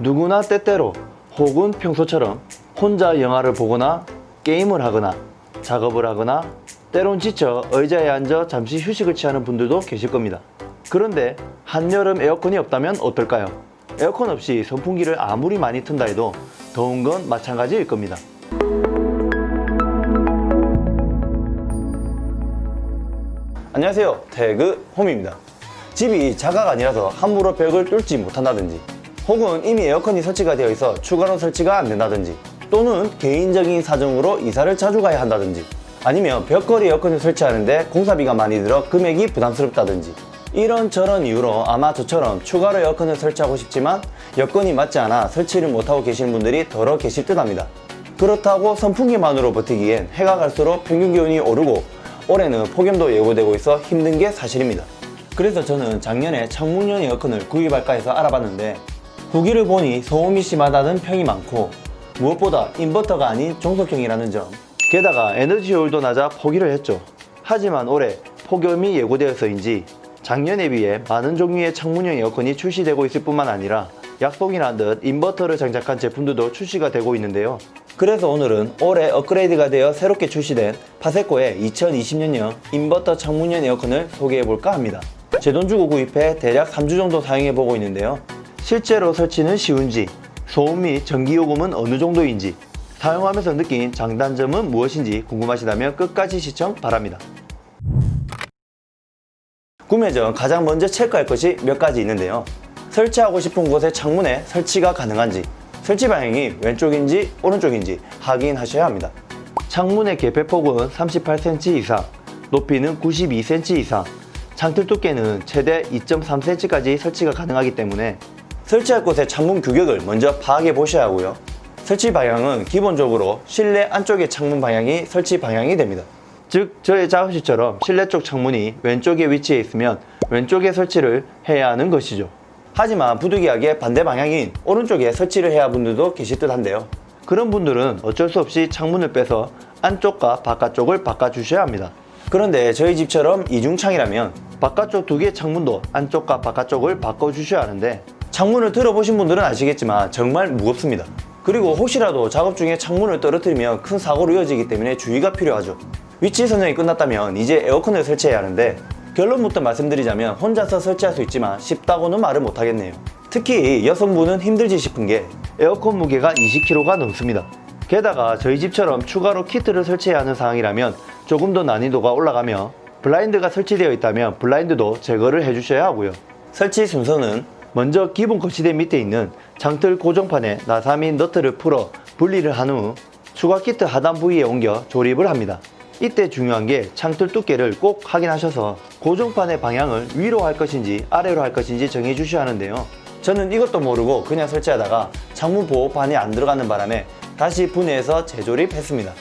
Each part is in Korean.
누구나 때때로 혹은 평소처럼 혼자 영화를 보거나 게임을 하거나 작업을 하거나 때론 지쳐 의자에 앉아 잠시 휴식을 취하는 분들도 계실 겁니다. 그런데 한여름 에어컨이 없다면 어떨까요? 에어컨 없이 선풍기를 아무리 많이 튼다 해도 더운 건 마찬가지일 겁니다. 안녕하세요. 태그 홈입니다. 집이 자가가 아니라서 함부로 벽을 뚫지 못한다든지 혹은 이미 에어컨이 설치가 되어 있어 추가로 설치가 안 된다든지 또는 개인적인 사정으로 이사를 자주 가야 한다든지 아니면 벽걸이 에어컨을 설치하는데 공사비가 많이 들어 금액이 부담스럽다든지 이런 저런 이유로 아마 저처럼 추가로 에어컨을 설치하고 싶지만 여건이 맞지 않아 설치를 못하고 계시는 분들이 더러 계실 듯 합니다. 그렇다고 선풍기만으로 버티기엔 해가 갈수록 평균 기온이 오르고 올해는 폭염도 예고되고 있어 힘든 게 사실입니다. 그래서 저는 작년에 창문형 에어컨을 구입할까 해서 알아봤는데 후기를 보니 소음이 심하다는 평이 많고 무엇보다 인버터가 아닌 종속형이라는 점 게다가 에너지 효율도 낮아 포기를 했죠. 하지만 올해 폭염이 예고되어서인지 작년에 비해 많은 종류의 창문형 에어컨이 출시되고 있을 뿐만 아니라 약속이란 듯 인버터를 장착한 제품들도 출시가 되고 있는데요. 그래서 오늘은 올해 업그레이드가 되어 새롭게 출시된 파세코의 2020년형 인버터 창문형 에어컨을 소개해볼까 합니다. 제 돈 주고 구입해 대략 3주 정도 사용해보고 있는데요. 실제로 설치는 쉬운지, 소음 및 전기요금은 어느 정도인지, 사용하면서 느낀 장단점은 무엇인지 궁금하시다면 끝까지 시청 바랍니다. 구매 전 가장 먼저 체크할 것이 몇 가지 있는데요. 설치하고 싶은 곳의 창문에 설치가 가능한지, 설치 방향이 왼쪽인지 오른쪽인지 확인하셔야 합니다. 창문의 개폐폭은 38cm 이상, 높이는 92cm 이상, 창틀 두께는 최대 2.3cm까지 설치가 가능하기 때문에 설치할 곳의 창문 규격을 먼저 파악해 보셔야 하고요. 설치 방향은 기본적으로 실내 안쪽의 창문 방향이 설치 방향이 됩니다. 즉 저의 작업실처럼 실내 쪽 창문이 왼쪽에 위치해 있으면 왼쪽에 설치를 해야 하는 것이죠. 하지만 부득이하게 반대 방향인 오른쪽에 설치를 해야 할 분들도 계실 듯 한데요. 그런 분들은 어쩔 수 없이 창문을 빼서 안쪽과 바깥쪽을 바꿔주셔야 합니다. 그런데 저희 집처럼 이중창이라면 바깥쪽 두 개의 창문도 안쪽과 바깥쪽을 바꿔주셔야 하는데 창문을 들어보신 분들은 아시겠지만 정말 무겁습니다. 그리고 혹시라도 작업 중에 창문을 떨어뜨리면 큰 사고로 이어지기 때문에 주의가 필요하죠. 위치 선정이 끝났다면 이제 에어컨을 설치해야 하는데 결론부터 말씀드리자면 혼자서 설치할 수 있지만 쉽다고는 말을 못하겠네요. 특히 여성분은 힘들지 싶은 게 에어컨 무게가 20kg가 넘습니다. 게다가 저희 집처럼 추가로 키트를 설치해야 하는 상황이라면 조금 더 난이도가 올라가며 블라인드가 설치되어 있다면 블라인드도 제거를 해주셔야 하고요. 설치 순서는 먼저 기본 거치대 밑에 있는 장틀 고정판에 나사 및 너트를 풀어 분리를 한 후 추가 키트 하단 부위에 옮겨 조립을 합니다. 이때 중요한 게 창틀 두께를 꼭 확인하셔서 고정판의 방향을 위로 할 것인지 아래로 할 것인지 정해 주셔야 하는데요. 저는 이것도 모르고 그냥 설치하다가 창문 보호판이 안 들어가는 바람에 다시 분해해서 재조립했습니다.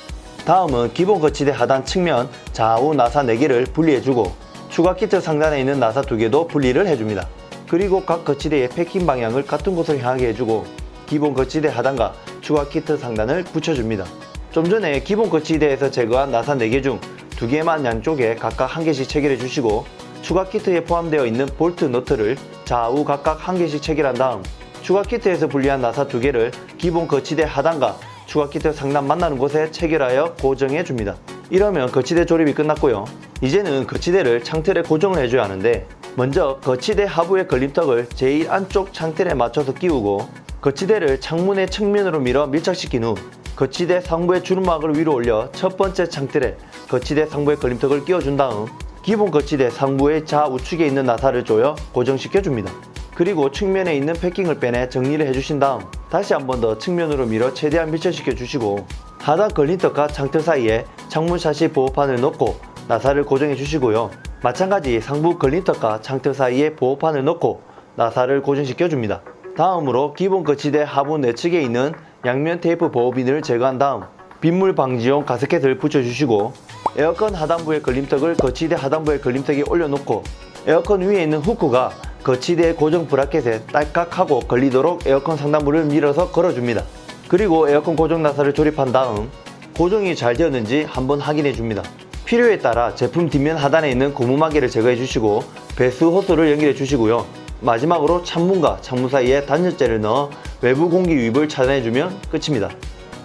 다음은 기본 거치대 하단 측면 좌우 나사 4개를 분리해주고 추가 키트 상단에 있는 나사 2개도 분리를 해줍니다. 그리고 각 거치대의 패킹 방향을 같은 곳으로 향하게 해주고 기본 거치대 하단과 추가 키트 상단을 붙여줍니다. 좀 전에 기본 거치대에서 제거한 나사 4개 중 2개만 양쪽에 각각 한 개씩 체결해 주시고 추가 키트에 포함되어 있는 볼트 너트를 좌우 각각 한 개씩 체결한 다음 추가 키트에서 분리한 나사 2개를 기본 거치대 하단과 추가 키트 상단 만나는 곳에 체결하여 고정해 줍니다. 이러면 거치대 조립이 끝났고요. 이제는 거치대를 창틀에 고정을 해줘야 하는데 먼저 거치대 하부의 걸림턱을 제일 안쪽 창틀에 맞춰서 끼우고 거치대를 창문의 측면으로 밀어 밀착시킨 후 거치대 상부의 주름막을 위로 올려 첫 번째 창틀에 거치대 상부의 걸림턱을 끼워준 다음 기본 거치대 상부의 좌우측에 있는 나사를 조여 고정시켜 줍니다. 그리고 측면에 있는 패킹을 빼내 정리를 해주신 다음 다시 한 번 더 측면으로 밀어 최대한 밀착시켜 주시고 하단 걸림턱과 창틀 사이에 창문 샤시 보호판을 넣고 나사를 고정해 주시고요. 마찬가지 상부 걸림턱과 창틀 사이에 보호판을 넣고 나사를 고정시켜 줍니다. 다음으로 기본 거치대 하부 내측에 있는 양면 테이프 보호비늘을 제거한 다음 빗물 방지용 가스켓을 붙여주시고 에어컨 하단부의 걸림턱을 거치대 하단부의 걸림턱에 올려놓고 에어컨 위에 있는 후크가 거치대 고정 브라켓에 딸깍하고 걸리도록 에어컨 상단부를 밀어서 걸어줍니다. 그리고 에어컨 고정 나사를 조립한 다음 고정이 잘 되었는지 한번 확인해 줍니다. 필요에 따라 제품 뒷면 하단에 있는 고무마개를 제거해 주시고 배수 호스를 연결해 주시고요. 마지막으로 창문과 창문 사이에 단열재를 넣어 외부 공기 유입을 차단해 주면 끝입니다.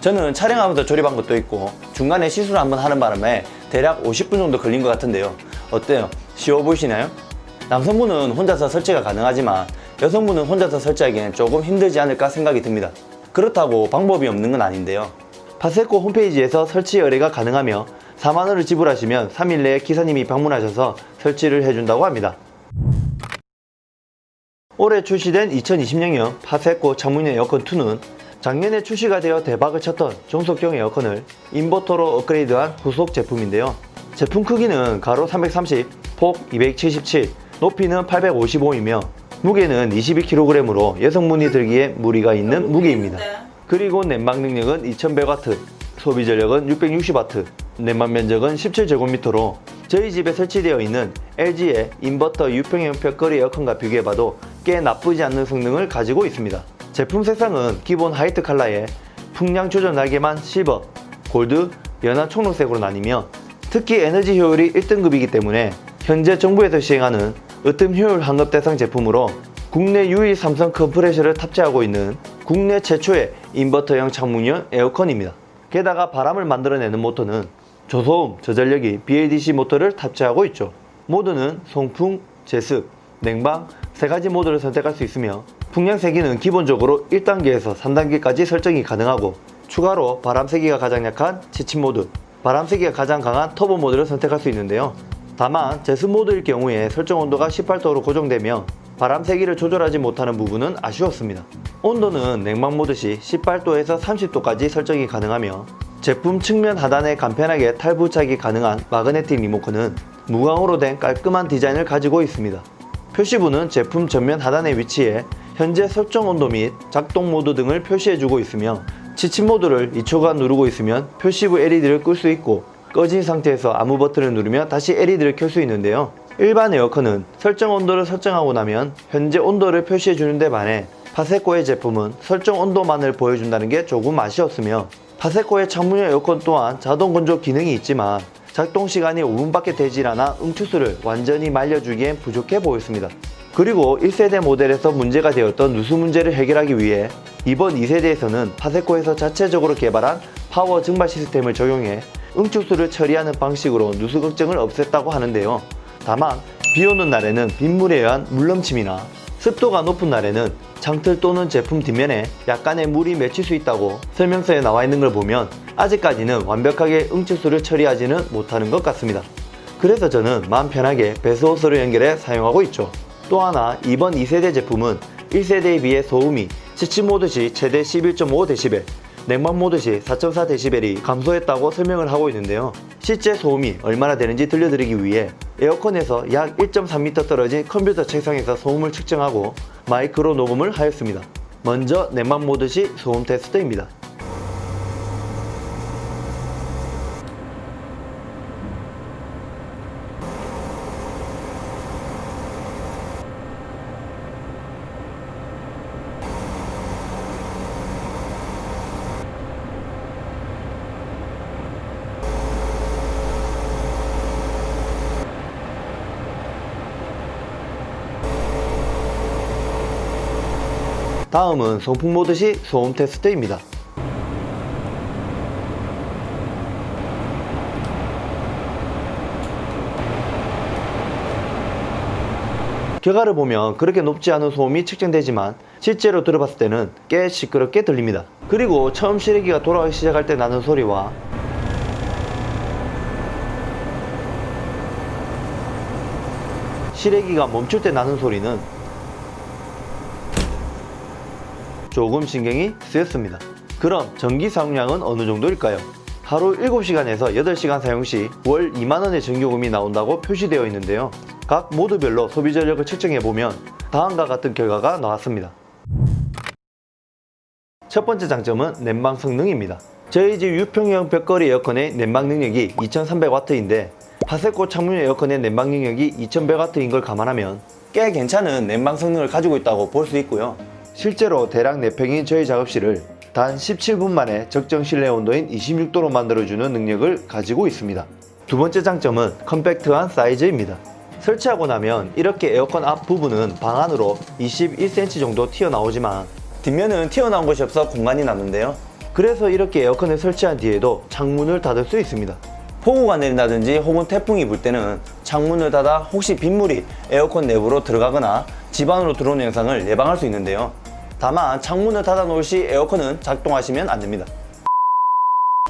저는 촬영하면서 조립한 것도 있고 중간에 시술을 한번 하는 바람에 대략 50분 정도 걸린 것 같은데요. 어때요? 쉬워 보이시나요? 남성분은 혼자서 설치가 가능하지만 여성분은 혼자서 설치하기엔 조금 힘들지 않을까 생각이 듭니다. 그렇다고 방법이 없는 건 아닌데요. 파세코 홈페이지에서 설치 의뢰가 가능하며 4만 원을 지불하시면 3일 내에 기사님이 방문하셔서 설치를 해준다고 합니다. 올해 출시된 2020년형 파세코 창문 에어컨 2는 작년에 출시가 되어 대박을 쳤던 종속형 에어컨을 인버터로 업그레이드한 후속 제품인데요. 제품 크기는 가로 330, 폭 277, 높이는 855이며 무게는 22kg으로 여성분이 들기에 무리가 있는 무게입니다. 그리고 냉방 능력은 2100W, 소비 전력은 660W, 냉방 면적은 17제곱미터로 저희 집에 설치되어 있는 LG의 인버터 유평형 벽걸이 에어컨과 비교해봐도 꽤 나쁘지 않는 성능을 가지고 있습니다. 제품 색상은 기본 화이트 컬러에 풍량 조절 날개만 실버, 골드, 연한 초록색으로 나뉘며 특히 에너지 효율이 1등급이기 때문에 현재 정부에서 시행하는 으뜸 효율 환급 대상 제품으로 국내 유일 삼성 컴프레셔를 탑재하고 있는 국내 최초의 인버터형 창문형 에어컨입니다. 게다가 바람을 만들어내는 모터는 저소음, 저전력이 BLDC 모터를 탑재하고 있죠. 모드는 송풍, 제습, 냉방 세 가지 모드를 선택할 수 있으며 풍량 세기는 기본적으로 1단계에서 3단계까지 설정이 가능하고 추가로 바람 세기가 가장 약한 지침 모드, 바람 세기가 가장 강한 터보 모드를 선택할 수 있는데요. 다만 제습 모드일 경우에 설정 온도가 18도로 고정되며 바람 세기를 조절하지 못하는 부분은 아쉬웠습니다. 온도는 냉방 모드 시 18도에서 30도까지 설정이 가능하며 제품 측면 하단에 간편하게 탈부착이 가능한 마그네틱 리모컨은 무광으로 된 깔끔한 디자인을 가지고 있습니다. 표시부는 제품 전면 하단에 위치해 현재 설정 온도 및 작동 모드 등을 표시해주고 있으며 지침 모드를 2초간 누르고 있으면 표시부 LED를 끌 수 있고 꺼진 상태에서 아무 버튼을 누르면 다시 LED를 켤 수 있는데요. 일반 에어컨은 설정 온도를 설정하고 나면 현재 온도를 표시해 주는데 반해 파세코의 제품은 설정 온도만을 보여준다는 게 조금 아쉬웠으며 파세코의 창문형 에어컨 또한 자동 건조 기능이 있지만 작동 시간이 5분밖에 되질 않아 응추수를 완전히 말려주기엔 부족해 보였습니다. 그리고 1세대 모델에서 문제가 되었던 누수 문제를 해결하기 위해 이번 2세대에서는 파세코에서 자체적으로 개발한 파워 증발 시스템을 적용해 응추수를 처리하는 방식으로 누수 걱정을 없앴다고 하는데요. 다만 비 오는 날에는 빗물에 의한 물넘침이나 습도가 높은 날에는 창틀 또는 제품 뒷면에 약간의 물이 맺힐 수 있다고 설명서에 나와 있는 걸 보면 아직까지는 완벽하게 응추수를 처리하지는 못하는 것 같습니다. 그래서 저는 마음 편하게 배수호스를 연결해 사용하고 있죠. 또 하나 이번 2세대 제품은 1세대에 비해 소음이 지침 모드 시 최대 11.5dB, 냉방 모드 시 4.4dB이 감소했다고 설명을 하고 있는데요. 실제 소음이 얼마나 되는지 들려드리기 위해 에어컨에서 약 1.3m 떨어진 컴퓨터 책상에서 소음을 측정하고 마이크로 녹음을 하였습니다. 먼저 냉방 모드 시 소음 테스트입니다. 다음은 송풍 모드 시 소음 테스트입니다. 결과를 보면 그렇게 높지 않은 소음이 측정되지만 실제로 들어봤을 때는 꽤 시끄럽게 들립니다. 그리고 처음 실외기가 돌아가기 시작할 때 나는 소리와 실외기가 멈출 때 나는 소리는 조금 신경이 쓰였습니다. 그럼 전기 사용량은 어느 정도일까요? 하루 7시간에서 8시간 사용 시 월 2만원의 전기요금이 나온다고 표시되어 있는데요. 각 모드별로 소비 전력을 측정해보면 다음과 같은 결과가 나왔습니다. 첫 번째 장점은 냉방 성능입니다. 저희 집 유평형 벽걸이 에어컨의 냉방 능력이 2300W인데 파세코 창문 에어컨의 냉방 능력이 2100W인 걸 감안하면 꽤 괜찮은 냉방 성능을 가지고 있다고 볼 수 있고요. 실제로 대략 4평인 저희 작업실을 단 17분 만에 적정 실내 온도인 26도로 만들어주는 능력을 가지고 있습니다. 두 번째 장점은 컴팩트한 사이즈입니다. 설치하고 나면 이렇게 에어컨 앞 부분은 방 안으로 21cm 정도 튀어나오지만 뒷면은 튀어나온 곳이 없어 공간이 남는데요. 그래서 이렇게 에어컨을 설치한 뒤에도 창문을 닫을 수 있습니다. 폭우가 내린다든지 혹은 태풍이 불 때는 창문을 닫아 혹시 빗물이 에어컨 내부로 들어가거나 집 안으로 들어오는 현상을 예방할 수 있는데요. 다만 창문을 닫아 놓을 시 에어컨은 작동하시면 안 됩니다.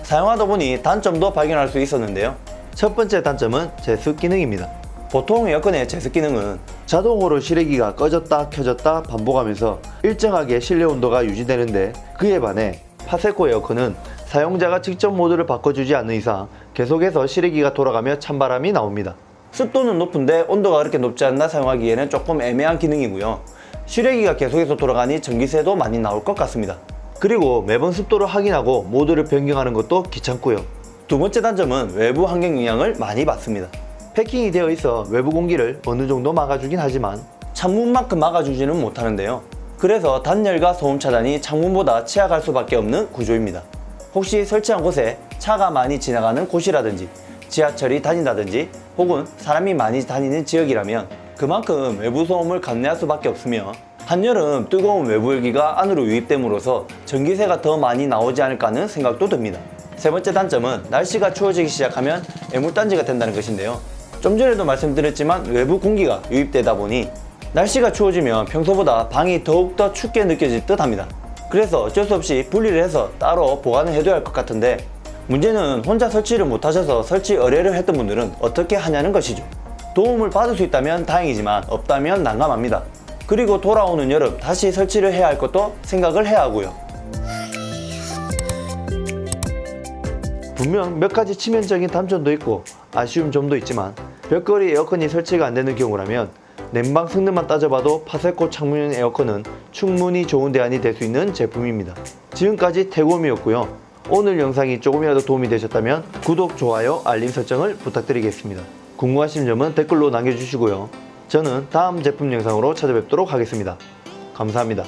사용하다 보니 단점도 발견할 수 있었는데요. 첫 번째 단점은 제습 기능입니다. 보통 에어컨의 제습 기능은 자동으로 실외기가 꺼졌다 켜졌다 반복하면서 일정하게 실내 온도가 유지되는데 그에 반해 파세코 에어컨은 사용자가 직접 모드를 바꿔주지 않는 이상 계속해서 실외기가 돌아가며 찬바람이 나옵니다. 습도는 높은데 온도가 그렇게 높지 않나 사용하기에는 조금 애매한 기능이고요. 실외기가 계속해서 돌아가니 전기세도 많이 나올 것 같습니다. 그리고 매번 습도를 확인하고 모드를 변경하는 것도 귀찮고요. 두 번째 단점은 외부 환경 영향을 많이 받습니다. 패킹이 되어 있어 외부 공기를 어느 정도 막아주긴 하지만 창문만큼 막아주지는 못하는데요. 그래서 단열과 소음 차단이 창문보다 취약할 수밖에 없는 구조입니다. 혹시 설치한 곳에 차가 많이 지나가는 곳이라든지 지하철이 다닌다든지 혹은 사람이 많이 다니는 지역이라면 그만큼 외부 소음을 감내할 수밖에 없으며 한여름 뜨거운 외부 열기가 안으로 유입됨으로써 전기세가 더 많이 나오지 않을까 하는 생각도 듭니다. 세 번째 단점은 날씨가 추워지기 시작하면 애물단지가 된다는 것인데요. 좀 전에도 말씀드렸지만 외부 공기가 유입되다 보니 날씨가 추워지면 평소보다 방이 더욱더 춥게 느껴질 듯 합니다. 그래서 어쩔 수 없이 분리를 해서 따로 보관을 해둬야 할 것 같은데 문제는 혼자 설치를 못하셔서 설치 의뢰를 했던 분들은 어떻게 하냐는 것이죠. 도움을 받을 수 있다면 다행이지만 없다면 난감합니다. 그리고 돌아오는 여름 다시 설치를 해야 할 것도 생각을 해야 하고요. 분명 몇 가지 치명적인 단점도 있고 아쉬운 점도 있지만 벽걸이 에어컨이 설치가 안 되는 경우라면 냉방 성능만 따져봐도 파세코 창문용 에어컨은 충분히 좋은 대안이 될 수 있는 제품입니다. 지금까지 태고음이었고요. 오늘 영상이 조금이라도 도움이 되셨다면 구독, 좋아요, 알림 설정을 부탁드리겠습니다. 궁금하신 점은 댓글로 남겨주시고요. 저는 다음 제품 영상으로 찾아뵙도록 하겠습니다. 감사합니다.